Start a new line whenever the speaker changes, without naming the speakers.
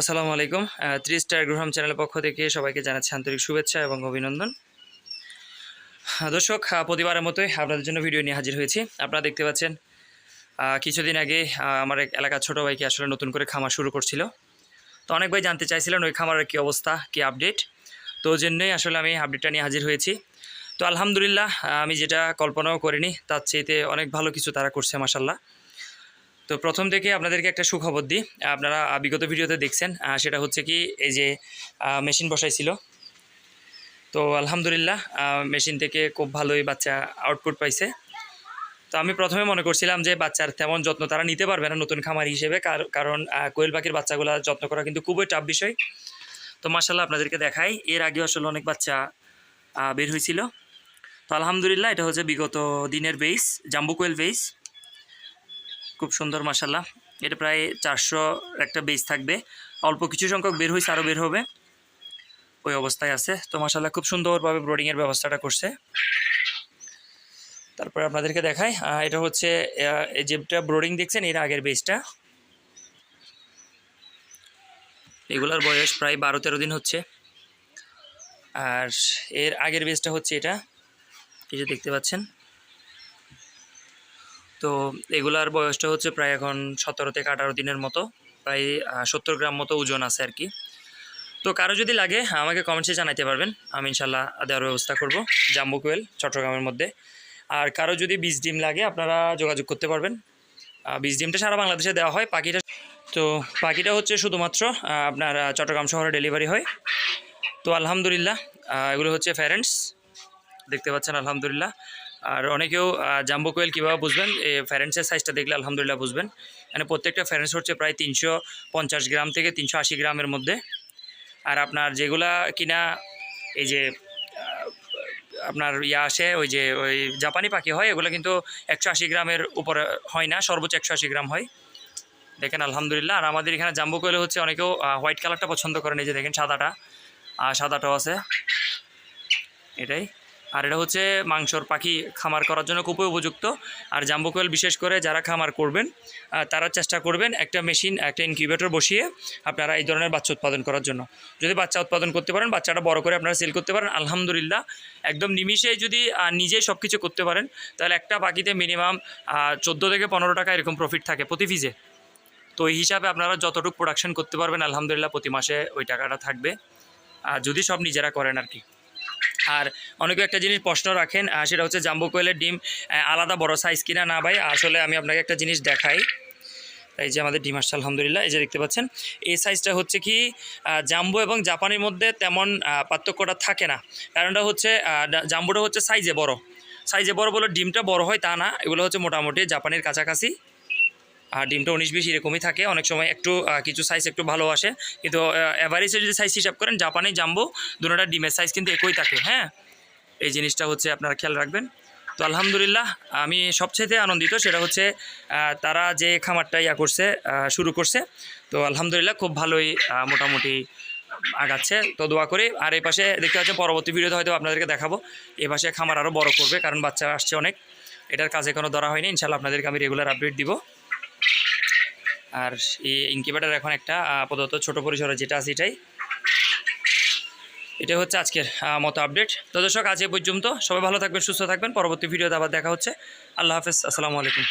আসসালামু আলাইকুম। Three star গ্রহাম চ্যানেলের পক্ষ থেকে সবাইকে জানাচ্ছি আন্তরিক শুভেচ্ছা এবং অভিনন্দন। দর্শক প্রতিবারের মতোই আপনাদের জন্য ভিডিও নিয়ে হাজির হয়েছি। আপনারা দেখতে পাচ্ছেন কিছুদিন আগে আমার এক এলাকার ছোটো ভাইকে আসলে নতুন করে খামার শুরু করছিল। তো অনেক ভাই জানতে চাইছিলেন ওই খামারের কী অবস্থা, কী আপডেট তো জন্যই আসলে আমি আপডেটটা নিয়ে হাজির হয়েছি। তো আলহামদুলিল্লাহ আমি যেটা কল্পনাও করিনি, তার চেয়েতে অনেক ভালো কিছু তারা করছে মাসাল্লাহ তো প্রথম থেকে আপনাদেরকে একটা সুখবর দিই। আপনারা বিগত ভিডিওতে দেখছেন সেটা হচ্ছে কি, এই যে মেশিন বসাইছিল। তো আলহামদুলিল্লাহ মেশিন থেকে খুব ভালোই বাচ্চা আউটপুট পাইছে। তো আমি প্রথমে মনে করছিলাম যে বাচ্চার তেমন যত্ন তারা নিতে পারবে না নতুন খামারি হিসেবে, কার- কারণ কোয়েল পাখির বাচ্চাগুলো যত্ন করা কিন্তু খুবই টাফ বিষয়। তো মার্শাল্লাহ আপনাদেরকে দেখাই, এর আগে আসলে অনেক বাচ্চা বের হয়েছিল তো আলহামদুলিল্লাহ, এটা হচ্ছে বিগত দিনের বেস জাম্বু কোয়েল বেস খুব সুন্দর মাসাল্লাহ এটা প্রায় চারশো একটা বেস থাকবে। অল্প কিছু সংখ্যক বের হয়েছে আরও বের হবে। ওই অবস্থায় আছে। তো মাসাল্লাহ খুব সুন্দরভাবে ব্রোডিংয়ের ব্যবস্থাটা করছে। তারপরে আপনাদেরকে দেখাই। এটা হচ্ছে যেটা ব্রোডিং দেখছেন, এর আগের বেসটা এগুলার বয়স প্রায় বারো তেরো দিন হচ্ছে। আর এর আগের বেসটা হচ্ছে এটা। যে দেখতে পাচ্ছেন। তো এগুলার বয়সটা হচ্ছে প্রায় এখন সতেরো থেকে আঠারো দিনের মতো, প্রায় সত্তর গ্রাম মতো ওজন আছে আর কি। তো কারও যদি লাগে, আমাকে কমেন্টসে জানাইতে পারবেন। আমি ইনশাল্লাহ দেওয়ার ব্যবস্থা করব, জাম্বু কোয়েল, চট্টগ্রামের মধ্যে। আর কারও যদি বীজ ডিম লাগে, আপনারা যোগাযোগ করতে পারবেন। বীজ ডিমটা সারা বাংলাদেশে দেওয়া হয়, পাখিটা তো পাখিটা হচ্ছে শুধুমাত্র আপনার চট্টগ্রাম শহরে ডেলিভারি হয়। তো আলহামদুলিল্লাহ এগুলো হচ্ছে প্যারেন্টস দেখতে পাচ্ছেন, আলহামদুলিল্লাহ। আর অনেকেও জাম্বো কোয়েল কীভাবে বুঝবেন? এই ফ্যারেন্সের সাইজটা দেখলে আলহামদুলিল্লাহ বুঝবেন। মানে প্রত্যেকটা ফ্যারেন্স হচ্ছে প্রায় তিনশো পঞ্চাশ গ্রাম থেকে তিনশো আশি গ্রামের মধ্যে। আর আপনার যেগুলা কিনা, এই যে আপনার ইয়া আসে, ওই যে, ওই জাপানি পাখি হয়, এগুলো কিন্তু একশো আশি গ্রামের উপরে হয় না, সর্বোচ্চ একশো আশি গ্রাম হয়। দেখেন আলহামদুলিল্লাহ, আর আমাদের এখানে জাম্বু কোয়েলে হচ্ছে অনেকেও হোয়াইট কালারটা পছন্দ করেন, এই যে দেখেন সাদাটা আর সাদাটাও আছে। এটাই। আর এটা হচ্ছে মাংসর পাখি খামার করার জন্য খুবই উপযুক্ত। আর জাম্বু কোয়েল বিশেষ করে যারা খামার করবেন তারা চেষ্টা করবেন একটা মেশিন, একটা ইনকিউবেটর বসিয়ে আপনারা এই ধরনের বাচ্চা উৎপাদন করার জন্য। যদি বাচ্চা উৎপাদন করতে পারেন, বাচ্চাটা বড় করে আপনারা সেল করতে পারেন, আলহামদুলিল্লাহ। একদম নিমিষে যদি নিজেই সব কিছু করতে পারেন, তাহলে একটা পাখিতে মিনিমাম চোদ্দ থেকে পনেরো টাকা এরকম প্রফিট থাকে প্রতি ফিজে তো এই হিসাবে আপনারা যতটুকু প্রোডাকশন করতে পারবেন, আলহামদুলিল্লাহ প্রতি মাসে ওই টাকাটা থাকবে। আর যদি সব নিজেরা করেন আর কি। আর অনেকে একটা জিনিস প্রশ্ন রাখেন সেটা হচ্ছে জাম্বু কোয়েলের ডিম আলাদা বড় সাইজ কিনা? না ভাই, আসলে আমি আপনাকে একটা জিনিস দেখাই। এই যে আমাদের ডিম আসছে, আলহামদুলিল্লাহ। এই যে দেখতে পাচ্ছেন, এই সাইজটা হচ্ছে কি জাম্বু এবং জাপানের মধ্যে তেমন পার্থক্যটা থাকে না। কারণটা হচ্ছে জাম্বুটা হচ্ছে সাইজে বড়। সাইজে বড় বলে ডিমটা বড় হয় তা না, এগুলো হচ্ছে মোটামুটি জাপানের কাছাকাছি আর ডিমটা উনিশ বিশ এরকমই থাকে। অনেক সময় একটু কিছু সাইজ একটু ভালো আসে। কিন্তু অ্যাভারেজে যদি সাইজ হিসাব করেন জাপানি জাম্বো দুটোটা ডিমের সাইজ কিন্তু একই থাকে হ্যাঁ? এই জিনিসটা হচ্ছে আপনারা খেয়াল রাখবেন। তো আলহামদুলিল্লাহ, আমি সবচেয়ে আনন্দিত সেটা হচ্ছে তারা যে খামারটা ইয়া করছে শুরু করছে। তো আলহামদুলিল্লাহ খুব ভালোই মোটামুটি আগাচ্ছে। তো দোয়া করি। আর এই পাশে দেখতে পাচ্ছেন, পরবর্তী ভিডিওতে হয়তো আপনাদেরকে দেখাবো। এই পাশে খামার আরও বড় করবে, কারণ বাচ্চা আসছে অনেক। এটার কাজে কোনো ধরা হয়নি। ইনশাল্লাহ আপনাদেরকে আমি রেগুলার আপডেট দিব। আর এই ইনকিউবেটার এখন একটা আপাতত ছোট পরিসরে যেটা আছে এটাই। এটা হচ্ছে আজকের মতো আপডেট তো দর্শক, আজ এ পর্যন্ত। সবাই ভালো থাকবেন, সুস্থ থাকবেন। পরবর্তী ভিডিওতে আবার দেখা হচ্ছে। আল্লাহ হাফেজ। আসসালামু আলাইকুম।